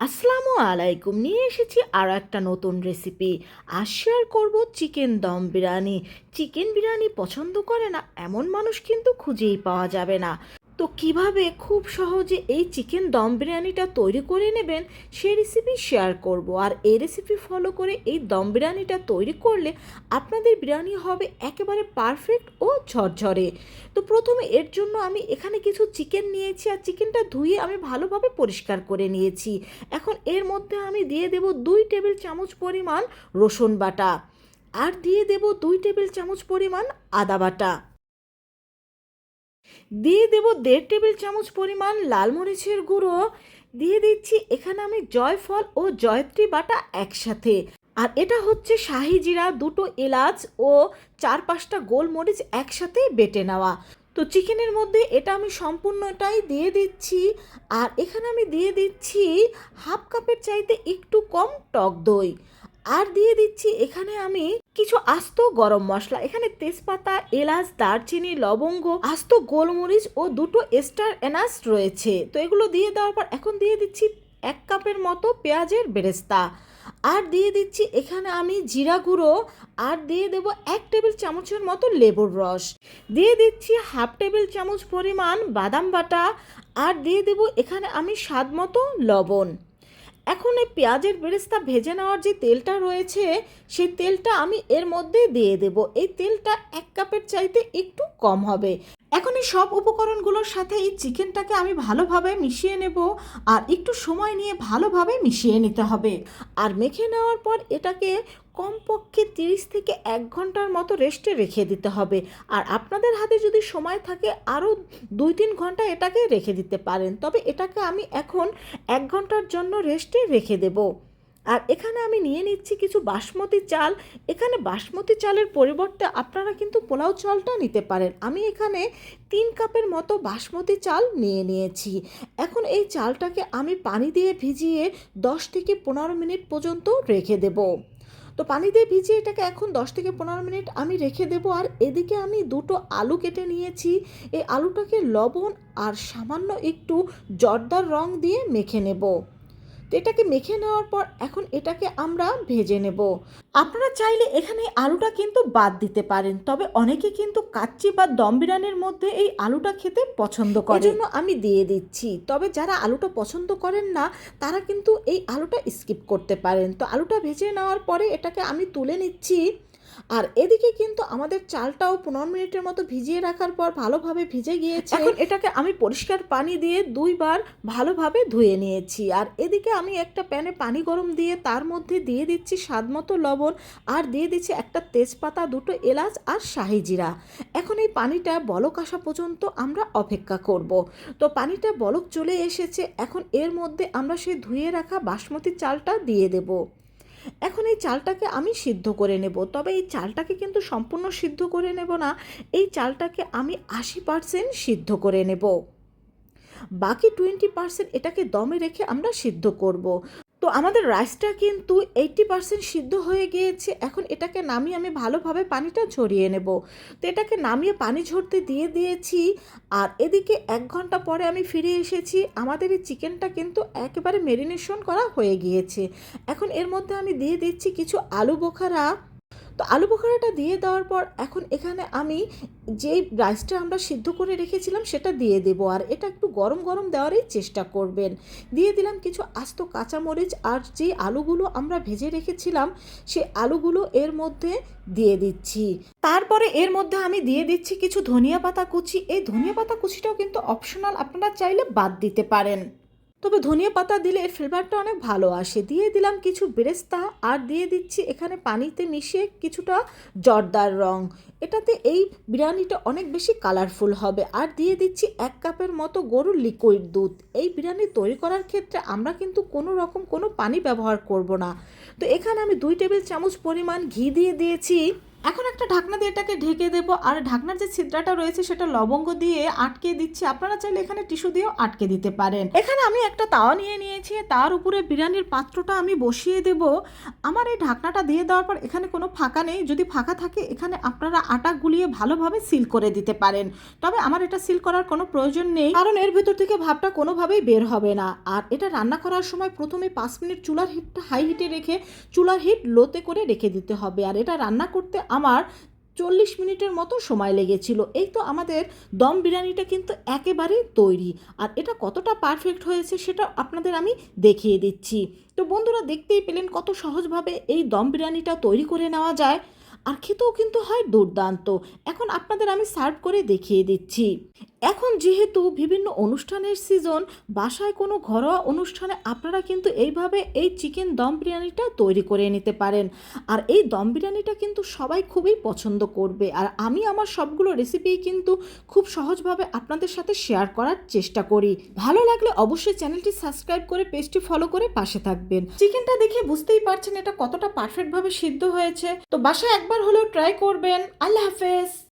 আসসালামু আলাইকুম। নিয়ে এসেছি আর একটা নতুন রেসিপি আর শেয়ার করব চিকেন দম বিরিয়ানি। চিকেন বিরিয়ানি পছন্দ করে না, এমন মানুষ কিন্তু খুঁজেই পাওয়া যাবে না। তো কীভাবে খুব সহজে এই চিকেন দম বিরিয়ানিটা তৈরি করে নেবেন সেই রেসিপি শেয়ার করব। আর এই রেসিপি ফলো করে এই দম বিরিয়ানিটা তৈরি করলে আপনাদের বিরিয়ানি হবে একেবারে পারফেক্ট ও ঝরঝরে। তো প্রথমে এর জন্য আমি এখানে কিছু চিকেন নিয়েছি আর চিকেনটা ধুয়ে আমি ভালোভাবে পরিষ্কার করে নিয়েছি। এখন এর মধ্যে আমি দিয়ে দেব দুই টেবিল চামচ পরিমাণ রসুন বাটা। আর দিয়ে দেব দুই টেবিল চামচ পরিমাণ আদা বাটা। দিয়ে দেব দেড় টেবিল চামচ পরিমাণ লাল মরিচের গুঁড়ো। দিয়ে দিচ্ছি এখানে আমি জয়ফল ও জয়ত্রী বাটা একসাথে। আর এটা হচ্ছে শাহি জিরা দুটো এলাচ ও চার পাঁচটা গোলমরিচ একসাথে বেটে নেওয়া। তো চিকেনের মধ্যে এটা আমি সম্পূর্ণটাই দিয়ে দিচ্ছি। আর এখানে আমি দিয়ে দিচ্ছি হাফ কাপের চাইতে একটু কম টক দই। আর দিয়ে দিচ্ছি এখানে আমি কিছু আস্ত গরম মশলা। এখানে তেজপাতা, এলাচ, দারচিনি, লবঙ্গ, আস্ত গোলমরিচ ও দুটো স্টার এনাস রয়েছে। তো এগুলো দিয়ে দেওয়ার পর এখন দিয়ে দিচ্ছি এক কাপের মতো পেঁয়াজের বেরেস্তা। আর দিয়ে দিচ্ছি এখানে আমি জিরা গুঁড়ো। আর দিয়ে দেবো এক টেবিল চামচের মতো লেবুর রস। দিয়ে দিচ্ছি হাফ টেবিল চামচ পরিমাণ বাদাম বাটা। আর দিয়ে দেবো এখানে আমি স্বাদ মতো লবণ। এখন এই পেঁয়াজের বেরেস্তা ভেজে নেওয়ার যে তেলটা রয়েছে, সেই তেলটা আমি এর মধ্যে দিয়ে দেব। এই তেলটা এক কাপের চাইতে একটু কম হবে। সব উপকরণগুলোর সাথে এই চিকেনটাকে আমি ভালোভাবে মিশিয়ে নেব আর একটু সময় নিয়ে ভালোভাবে মিশিয়ে নিতে হবে। আর মেখে নেওয়ার পর এটাকে কমপক্ষে তিরিশ থেকে এক ঘণ্টার মতো রেস্টে রেখে দিতে হবে। আর আপনাদের হাতে যদি সময় থাকে, আরও দুই তিন ঘণ্টা এটাকে রেখে দিতে পারেন। তবে এটাকে আমি এখন এক ঘণ্টার জন্য রেস্টে রেখে দেব। আর এখানে আমি নিয়ে নিচ্ছি কিছু বাসমতি চাল। এখানে বাসমতি চালের পরিবর্তে আপনারা কিন্তু পোলাও চালটা নিতে পারেন। আমি এখানে তিন কাপের মতো বাসমতি চাল নিয়ে নিয়েছি। এখন এই চালটাকে আমি পানি দিয়ে ভিজিয়ে দশ থেকে পনেরো মিনিট পর্যন্ত রেখে দেবো। তো পানি দিয়ে ভিজিয়ে এটাকে এখন দশ থেকে পনেরো মিনিট আমি রেখে দেবো। আর এদিকে আমি দুটো আলু কেটে নিয়েছি। এই আলুটাকে লবণ আর সামান্য একটু জর্দার রং দিয়ে মেখে নেব। এটাকে মেখে নেওয়ার পর এখন এটাকে আমরা ভেজে নেব। আপনারা চাইলে এখানে আলুটা কিন্তু বাদ দিতে পারেন, তবে অনেকে কিন্তু কাচ্চি বা দম মধ্যে এই আলুটা খেতে পছন্দ করে। জন্য আমি দিয়ে দিচ্ছি, তবে যারা আলুটা পছন্দ করেন না, তারা কিন্তু এই আলুটা স্কিপ করতে পারেন। তো আলুটা ভেজে নেওয়ার পরে এটাকে আমি তুলে নিচ্ছি। আর এদিকে কিন্তু আমাদের চালটাও পনেরো মিনিটের মতো ভিজিয়ে রাখার পর ভালোভাবে ভিজে গিয়েছে। এখন এটাকে আমি পরিষ্কার পানি দিয়ে দুইবার ভালোভাবে ধুয়ে নিয়েছি। আর এদিকে আমি একটা প্যানে পানি গরম দিয়ে তার মধ্যে দিয়ে দিচ্ছি স্বাদ মতো লবণ আর দিয়ে দিচ্ছি একটা তেজপাতা, দুটো এলাচ আর শাহি জিরা। এখন এই পানিটা বলক আসা পর্যন্ত আমরা অপেক্ষা করব। তো পানিটা বলক চলে এসেছে, এখন এর মধ্যে আমরা সেই ধুয়ে রাখা বাসমতি চালটা দিয়ে দেবো। এখন এই চালটাকে আমি সিদ্ধ করে নেব তবে এই চালটাকে কিন্তু সম্পূর্ণ সিদ্ধ করে নেব না, এই চালটাকে আমি আশি পার্সেন্ট সিদ্ধ করে নেব বাকি টোয়েন্টি পার্সেন্ট এটাকে দমে রেখে আমরা সিদ্ধ করব। তো আমাদের রাইসটা কিন্তু এইটি পার্সেন্ট সিদ্ধ হয়ে গিয়েছে। এখন এটাকে নামিয়ে আমি ভালোভাবে পানিটা ঝরিয়ে নেব। তো এটাকে নামিয়ে পানি ঝরতে দিয়ে দিয়েছি। আর এদিকে এক ঘণ্টা পরে আমি ফিরে এসেছি। আমাদের এই চিকেনটা কিন্তু একেবারে মেরিনেশন করা হয়ে গিয়েছে। এখন এর মধ্যে আমি দিয়ে দিচ্ছি কিছু আলু বোখারা। তো আলু বোখারাটা দিয়ে দেওয়ার পর এখন এখানে আমি যে রাইসটা আমরা সিদ্ধ করে রেখেছিলাম সেটা দিয়ে দেবো। আর এটা একটু গরম গরম দেওয়ারই চেষ্টা করবেন। দিয়ে দিলাম কিছু আস্ত কাঁচামরিচ আর যে আলুগুলো আমরা ভেজে রেখেছিলাম সে আলুগুলো এর মধ্যে দিয়ে দিচ্ছি। তারপরে এর মধ্যে আমি দিয়ে দিচ্ছি কিছু ধনিয়া পাতা কুচি। এই ধনিয়া পাতা কুচিটাও কিন্তু অপশনাল আপনারা চাইলে বাদ দিতে পারেন। তবে ধনিয়া পাতা দিলে ফ্লেভারটা অনেক ভালো আসে। দিয়ে দিলাম কিছু বেরেস্তা আর দিয়ে দিচ্ছি এখানে পানিতে মিশিয়ে কিছুটা জর্দার রং। এটাতে এই বিরিয়ানিটা অনেক বেশি কালারফুল হবে। আর দিয়ে দিচ্ছি এক কাপের মতো গরুর লিকুইড দুধ। এই বিরিয়ানি তৈরি করার ক্ষেত্রে আমরা কিন্তু কোনো রকম কোনো পানি ব্যবহার করব না। তো এখানে আমি দুই টেবিল চামচ পরিমাণ ঘি দিয়ে দিয়েছি। এখন একটা ঢাকনা দিয়ে এটাকে ঢেকে দেবো। আর ঢাকনার যে ছিদ্রাটা রয়েছে, সেটা লবঙ্গ দিয়ে আটকে দিচ্ছি। আপনারা চাইলে এখানে টিস্যু দিয়েও আটকে দিতে পারেন। এখানে আমি একটা তাওয়া নিয়ে নিয়েছি। তার উপরে বিরিয়ানির পাত্রটা আমি বসিয়ে দেব। আমার এই ঢাকনাটা দিয়ে দেওয়ার পর এখানে কোনো ফাঁকা নেই। যদি ফাঁকা থাকে, এখানে আপনারা আটা গুলিয়ে ভালোভাবে সিল করে দিতে পারেন। তবে আমার এটা সিল করার কোনো প্রয়োজন নেই, কারণ এর ভেতর থেকে ভাবটা কোনোভাবেই বের হবে না। আর এটা রান্না করার সময় প্রথমে পাঁচ মিনিট চুলার হিটটা হাই হিটে রেখে চুলার হিট লোতে করে রেখে দিতে হবে। আর এটা রান্না করতে আমার চল্লিশ মিনিটের মতো সময় লেগেছিল। এই তো আমাদের দম বিরিয়ানিটা কিন্তু একেবারেই তৈরি। আর এটা কতটা পারফেক্ট হয়েছে সেটা আপনাদের আমি দেখিয়ে দিচ্ছি। তো বন্ধুরা দেখতেই পেলেন কত সহজভাবে এই দম বিরিয়ানিটা তৈরি করে নেওয়া যায়। আর খেতেও কিন্তু হয় দুর্দান্ত। এখন আপনাদের আমি সার্ভ করে দেখিয়ে দিচ্ছি। এখন যেহেতু বিভিন্ন অনুষ্ঠানের সিজন বাসায় কোনো ঘরোয়া অনুষ্ঠানে আপনারা কিন্তু এইভাবে এই চিকেন দম বিরিয়ানিটা তৈরি করে নিতে পারেন। আর এই দম বিরিয়ানিটা কিন্তু সবাই খুবই পছন্দ করবে। আর আমি আমার সবগুলো রেসিপি কিন্তু খুব সহজভাবে আপনাদের সাথে শেয়ার করার চেষ্টা করি। ভালো লাগলে অবশ্যই চ্যানেলটি সাবস্ক্রাইব করে পেজটি ফলো করে পাশে থাকবেন। চিকেনটা দেখে বুঝতেই পারছেন এটা কতটা পারফেক্টভাবে সিদ্ধ হয়েছে। তো বাসায় একবার হলেও ট্রাই করবেন। আল্লাহ হাফেজ!